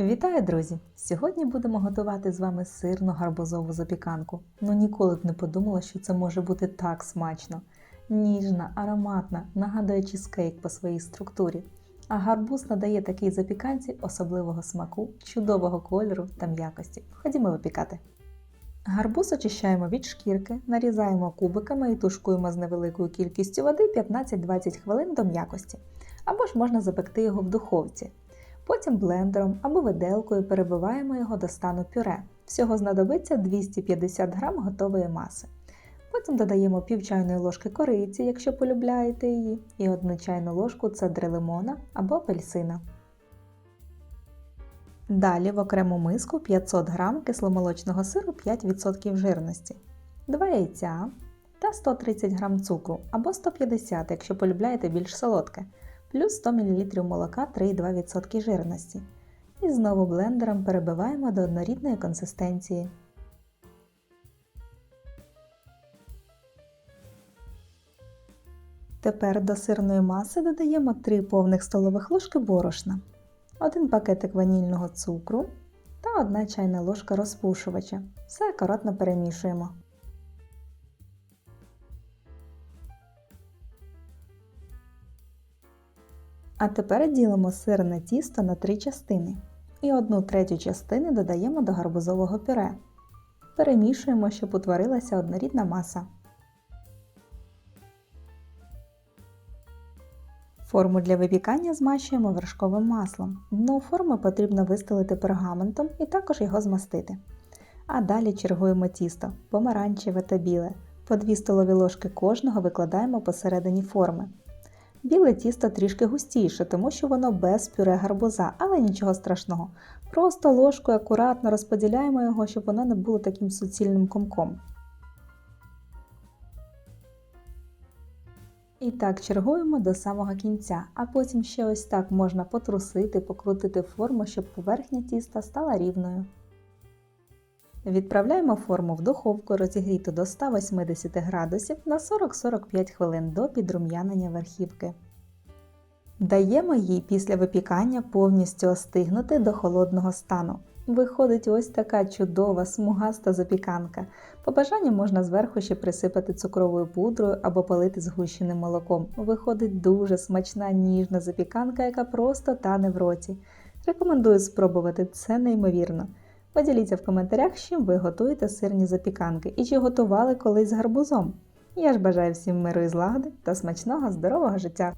Вітаю, друзі! Сьогодні будемо готувати з вами сирну гарбузову запіканку. Ну ніколи б не подумала, що це може бути так смачно. Ніжна, ароматна, нагадує чізкейк по своїй структурі. А гарбуз надає такій запіканці особливого смаку, чудового кольору та м'якості. Ходімо випікати. Гарбуз очищаємо від шкірки, нарізаємо кубиками і тушкуємо з невеликою кількістю води 15-20 хвилин до м'якості. Або ж можна запекти його в духовці. Потім блендером або виделкою перебиваємо його до стану пюре. Всього знадобиться 250 г готової маси. Потім додаємо пів чайної ложки кориці, якщо полюбляєте її, і 1 чайну ложку цедри лимона або апельсина. Далі в окрему миску 500 г кисломолочного сиру 5% жирності, 2 яйця та 130 г цукру або 150, якщо полюбляєте більш солодке плюс 100 мл молока 3,2% жирності. І знову блендером перебиваємо до однорідної консистенції. Тепер до сирної маси додаємо 3 повних столових ложки борошна, 1 пакетик ванільного цукру та 1 чайна ложка розпушувача. Все акуратно перемішуємо. А тепер ділимо сирне тісто на три частини і одну третю частини додаємо до гарбузового пюре. Перемішуємо, щоб утворилася однорідна маса. Форму для випікання змащуємо вершковим маслом. Дно форми потрібно вистелити пергаментом і також його змастити. А далі чергуємо тісто помаранчеве та біле. По 2 столові ложки кожного викладаємо посередині форми. Біле тісто трішки густіше, тому що воно без пюре гарбуза, але нічого страшного. Просто ложкою акуратно розподіляємо його, щоб воно не було таким суцільним комком. І так чергуємо до самого кінця, а потім ще ось так можна потрусити, покрутити форму, щоб поверхня тіста стала рівною. Відправляємо форму в духовку розігріту до 180 градусів на 40-45 хвилин до підрум'янення верхівки. Даємо їй після випікання повністю остигнути до холодного стану. Виходить ось така чудова смугаста запіканка. По бажанню можна зверху ще присипати цукровою пудрою або полити згущеним молоком. Виходить дуже смачна ніжна запіканка, яка просто тане в роті. Рекомендую спробувати це неймовірно. Поділіться в коментарях, чим ви готуєте сирні запіканки і чи готували колись з гарбузом. Я ж бажаю всім миру і злагоди та смачного здорового життя!